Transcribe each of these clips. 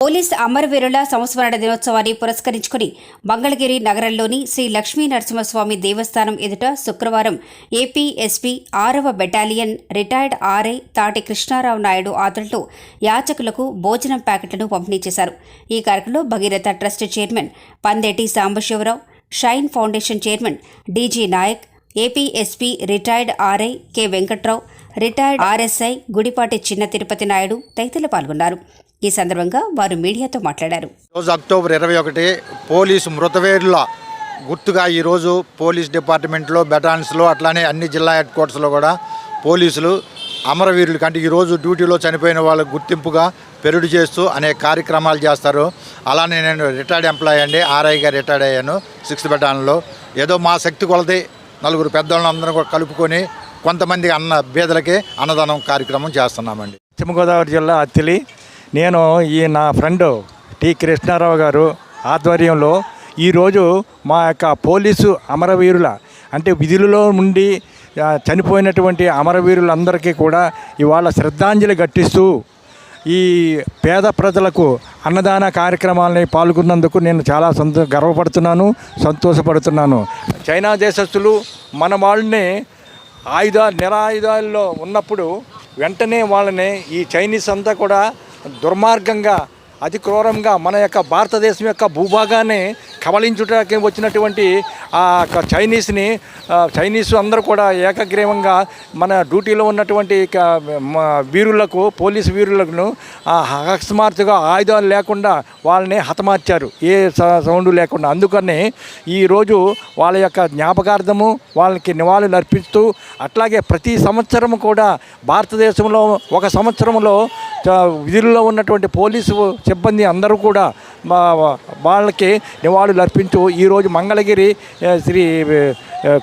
Police అమరవీరుల సంస్మరణ దినోత్సవాన్ని పురస్కరించుకుని మంగళగిరి నగరంలోని శ్రీ లక్ష్మీ నరసింహస్వామి దేవస్థానం ఎదుట శుక్రవారం ఏపీ ఎస్పీ ఆరవ battalion retired RI Tati Krishnarao Naidu ఆధ్వర్యంలో యాచకులకు భోజనం ప్యాకెట్లను పంపిణీ చేశారు. ఈ కార్యక్రమంలో Bhagiratha trust chairman Pandeti Sambasivarao shine foundation chairman DG Naik AP SP retired RI K Venkatrao retired RSI Gudipati Chinna Tirupati Naidu తదితరులు పాల్గొన్నారు. ఈ సందర్భంగా వారు మీడియాతో మాట్లాడారు. రోజు అక్టోబర్ ఇరవై ఒకటి పోలీసు మృతవేరుల గుర్తుగా ఈరోజు పోలీస్ డిపార్ట్మెంట్లో బెటాన్స్లో అట్లానే అన్ని జిల్లా హెడ్ క్వార్టర్స్లో కూడా పోలీసులు అమరవీరులు కంటే ఈరోజు డ్యూటీలో చనిపోయిన వాళ్ళకు గుర్తింపుగా పెరుడు చేస్తూ అనేక కార్యక్రమాలు చేస్తారు. అలానే నేను రిటైర్డ్ ఎంప్లాయీ అండి ఆర్ఐగా రిటైర్డ్ అయ్యాను సిక్స్త్ బెటాన్లో ఏదో మా శక్తి కొలది నలుగురు పెద్దవాళ్ళని అందరం కూడా కలుపుకొని కొంతమంది అన్న బీదలకే అన్నదానం కార్యక్రమం చేస్తున్నామండి. పశ్చిమ గోదావరి జిల్లా అత్తిలి. నేను ఈ నా ఫ్రెండ్ టి కృష్ణారావు గారు ఆధ్వర్యంలో ఈరోజు మా యొక్క పోలీసు అమరవీరుల అంటే విధులలో ఉండి చనిపోయినటువంటి అమరవీరులందరికీ కూడా ఇవాళ శ్రద్ధాంజలి ఘటిస్తూ ఈ పేద ప్రజలకు అన్నదాన కార్యక్రమాలని పాల్గొన్నందుకు నేను చాలా సంతో గర్వపడుతున్నాను సంతోషపడుతున్నాను. చైనా దేశస్తులు మన వాళ్ళని ఆయుధ నిరాయుధాల్లో ఉన్నప్పుడు వెంటనే వాళ్ళని ఈ చైనీస్ అంతా కూడా దుర్మార్గంగా అతి క్రూరంగా మన యొక్క భారతదేశం యొక్క భూభాగాన్ని కబలించుటకి వచ్చినటువంటి ఆ యొక్క చైనీస్ని చైనీస్ అందరూ కూడా ఏకగ్రీవంగా మన డ్యూటీలో ఉన్నటువంటి వీరులకు పోలీసు వీరులకు అకస్మార్తుగా అకస్మాత్తుగా ఆయుధాలు లేకుండా వాళ్ళని హతమార్చారు. ఏ సౌండ్ లేకుండా. అందుకని ఈరోజు వాళ్ళ యొక్క జ్ఞాపకార్థము వాళ్ళకి నివాళులు అర్పిస్తూ అట్లాగే ప్రతి సంవత్సరం కూడా భారతదేశంలో ఒక సంవత్సరంలో విధుల్లో ఉన్నటువంటి పోలీసు సిబ్బంది అందరూ కూడా మా వాళ్ళకి నివాళులు అర్పించు. ఈరోజు మంగళగిరి శ్రీ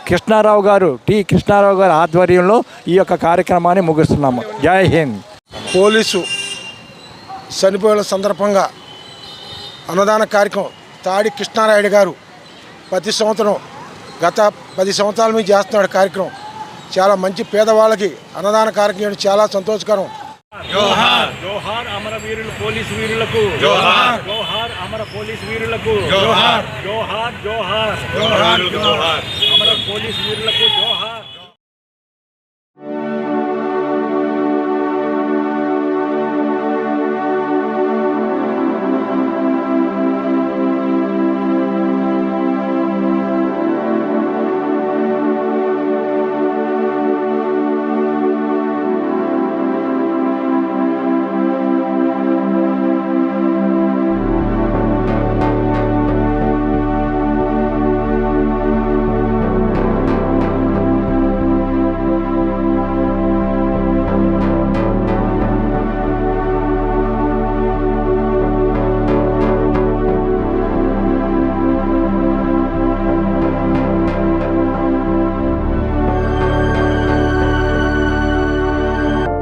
కృష్ణారావు గారు టి కృష్ణారావు గారి ఆధ్వర్యంలో ఈ యొక్క కార్యక్రమాన్ని ముగిస్తున్నాము. జై హింద్. పోలీసు చనిపోయిన సందర్భంగా అన్నదాన కార్యక్రమం తాడి కృష్ణారాయుడు గారు ప్రతి సంవత్సరం గత పది సంవత్సరాల మీద చేస్తున్నాడు కార్యక్రమం. చాలా మంచి పేదవాళ్ళకి అన్నదాన కార్యక్రమం చాలా సంతోషకరం. జోహార్ జోహార్ అమర వీరులు పోలీసు వీరులకు జోహార్ జోహార్ అమర పోలీసు వీరులకు జోహార్ జోహార్ జోహార్ జోహార్ జోహార్ అమర పోలీసు వీరులకు జోహార్